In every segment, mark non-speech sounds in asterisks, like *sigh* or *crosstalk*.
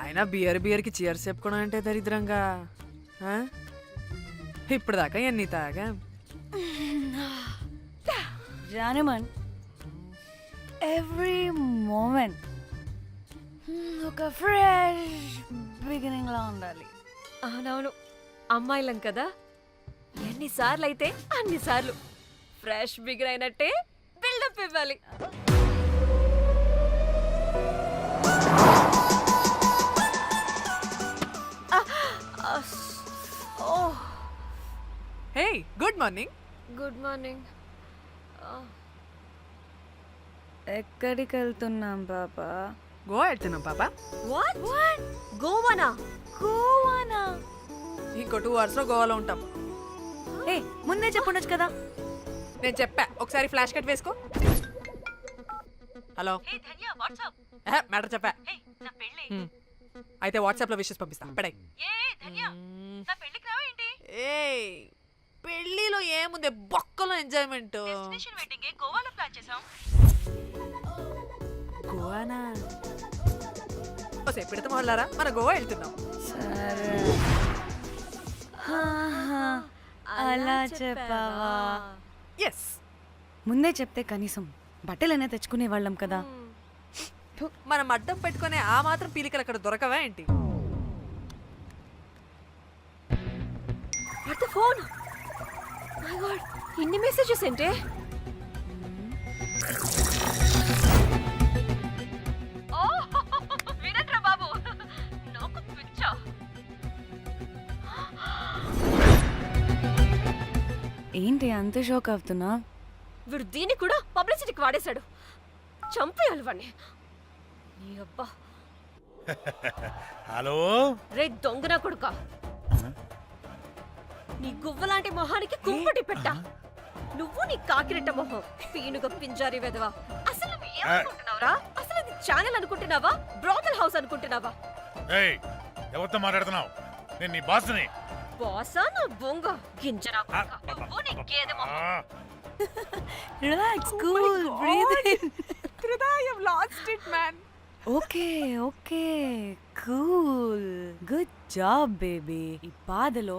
ఆయన beer బియర్కి cheers చెప్పుకోవడం అంటే దరిద్రంగా? ఇప్పుడు దాకా ఎన్ని తాగా? జానమన్ ఎవ్రీ మూమెంట్ ఒక ఫ్రెష్ బిగినింగ్ లా ఉండాలి. అవునవును అమ్మాయిలం కదా? ఎన్నిసార్లు అయితే అన్నిసార్లు ఫ్రెష్ బిగిన్ అయినట్టే బిల్డప్ ఇవ్వాలి. Hey good morning good morning ఎక్కడికి వెళ్తున్నాం పాపా? గోవా వెళ్తున్నాం పాప. వాట్ వాట్ గోవానా? గోవానా? ఇంకో టూ అవర్స్లో గోవాలో ఉంటాం. ఏ ముందే చెప్పుండొచ్చు కదా. నేను చెప్పా. ఒకసారి ఫ్లాష్ కట్ వేసుకో. హలో మ్యాటర్ చెప్పా. హ్మ్. అయితే వాట్సాప్లో విషెస్ పంపిస్తా. పడాయి. ఏ పెళ్ళిలో ఏముంది? బొక్కలో ఎంజాయ్మెంట్ గోవానా? ఓసే పెడతా మొదలారా మన గోవా వెళ్తున్నాం. సరే. హాహా, అలా చెప్పావా? ఎస్ ముందే చెప్తే కనీసం బట్టలైనా తెచ్చుకునే వాళ్ళం కదా మనం అడ్డం పెట్టుకునే ఆ మాత్రం పీలికలు అక్కడ దొరకవా ఏంటి? ఫోన్. మై గాడ్ ఇన్ని మెసేజెస్ ఏంటే? వినట్రా బాబు నాకు పిచ్చా. ఏంటి అంత షోక్ అవుతున్నా? వీడు దీన్ని కూడా పబ్లిసిటీకి వాడేశాడు. చంపేయాలి వాడిని నీ అబ్బా. *laughs* హలో? రే దొంగన కొడుక? నీ గువ్వలాంటి మొహానికి కుంపటి పెట్ట. నువ్వు నీ కాకిరెట్ట మొహం పీనుగ పింజారి వెదవా అసలు నువ్వు ఏమనుకుంటున్నావురా? అసలు ఇది ఛానల్ అనుకుంటున్నావా? బ్రోకల్ హౌస్ అనుకుంటున్నావా? ఏయ్ ఎవరితో మాట్లాడుతున్నావు? నేను నీ బాస్ని. బాసా నా బొంగ? గింజరా. నువ్వు నీ గేదె మొహం. ఆ, relax cool breath lost it man okay okay cool good job baby ఈ బాధలో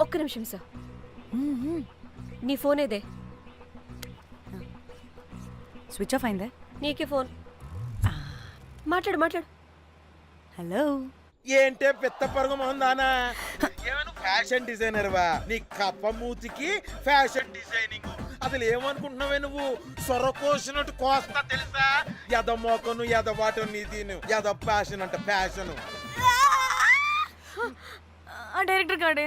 ఒక్క నిమిషం సార్. నీ ఫోన్ ఏదే స్విచ్ ఆఫ్ అయిందే నీకే ఫోన్ మాట్లాడు మాట్లాడు హలో ఏంటే పెద్ద పరుగు మొహందానా ఏమైనా ఫ్యాషన్ డిజైనర్ వా నీ కప్ప మూతికి ఫ్యాషన్ డిజైనింగ్ అసలు ఏమనుకుంటున్నావే నువ్వు సొర కోసినట్టు కోస్తా తెలుసా ఎద మోకను ఎద వాటను నీ ఎద ఫ్యాషన్ అంట ఫ్యాషన్ ఆ డైరెక్టర్ గాడే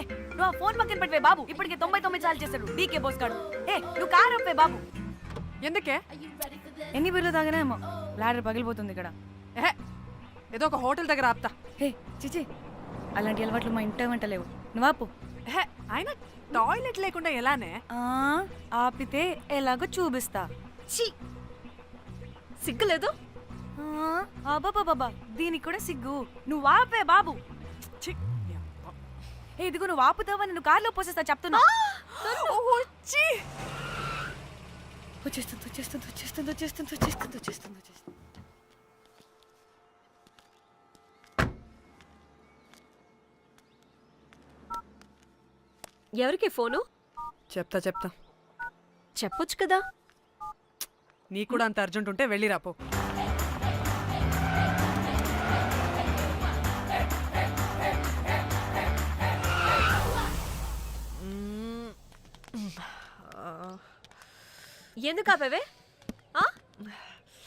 ఏ నువ్వు ఆ ఫోన్ పక్కన పెట్టవే బాబు. ఇప్పటికే తొంభై తొమ్మిది సార్లు చేశాడు. డీకే బోస్ గాడు. ఏ నువ్వు కారు అప్పే బాబు. ఎందుకే? ఎన్ని బిర్లు తాగినాయేమో లాడర్ పగిలిపోతుంది ఇక్కడ. ఎహె, ఏదో ఒక హోటల్ దగ్గర ఆపుతా. హే చిచి అలాంటి అలవాట్లు మా ఇంట వెంట లేవు. నువ్వు ఆపు. ఎహె, ఆయన టాయిలెట్ లేకుండా ఎలానే? ఆ, ఆపితే ఎలాగో చూపిస్తా. ఛీ! సిగ్గులేదు? బాబా దీనికి కూడా సిగ్గు. నువ్వు ఆపే బాబు. ఛీ, ఇదిగో నువ్వు ఆపుతావని నువ్వు కార్లో పోసేస్తా చెప్తున్నా. వచ్చి వచ్చేస్తుంది వచ్చేస్తుంది వచ్చేస్తుంది వచ్చేస్తుంది వచ్చేస్తుంది వచ్చేస్తుంది వచ్చేస్తుంది. ఎవరికి ఫోను? చెప్తా చెప్తా. చెప్పొచ్చు కదా. నీకు కూడా అంత అర్జెంట్ ఉంటే వెళ్ళి రాపో ఎందుకు ఆపేవే? ఆ?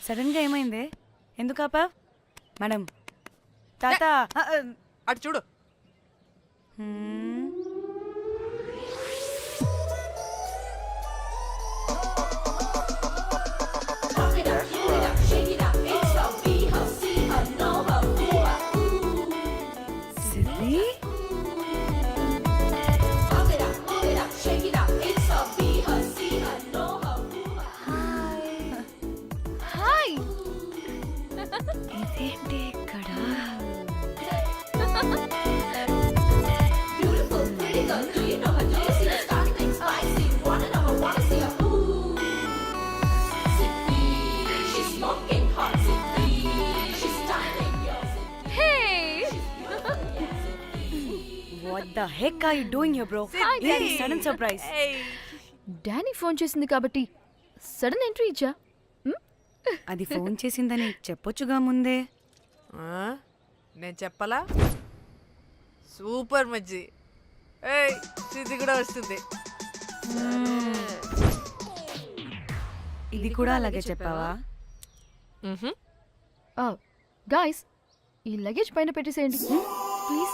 సడన్గా ఏమైంది? ఎందుకు ఆపా మేడం. తాత. అటు చూడు. The heck you doing here bro ఏంటి సడన్ సర్ప్రైజ్ డానీ ఫోన్ చేసింది కాబట్టి సడన్ ఎంట్రీ ఇచ్చా. అది ఫోన్ చేసిందని చెప్పొచ్చుగా ముందే. ఆ? నేను చెప్పలా? సూపర్ మజ్జి. ఏయ్ ఇది కూడా వస్తుంది. ఇది కూడా అలాగే చెప్పావా? గాయస్ ఈ లగేజ్ పైన పెట్టేసేయండి. Please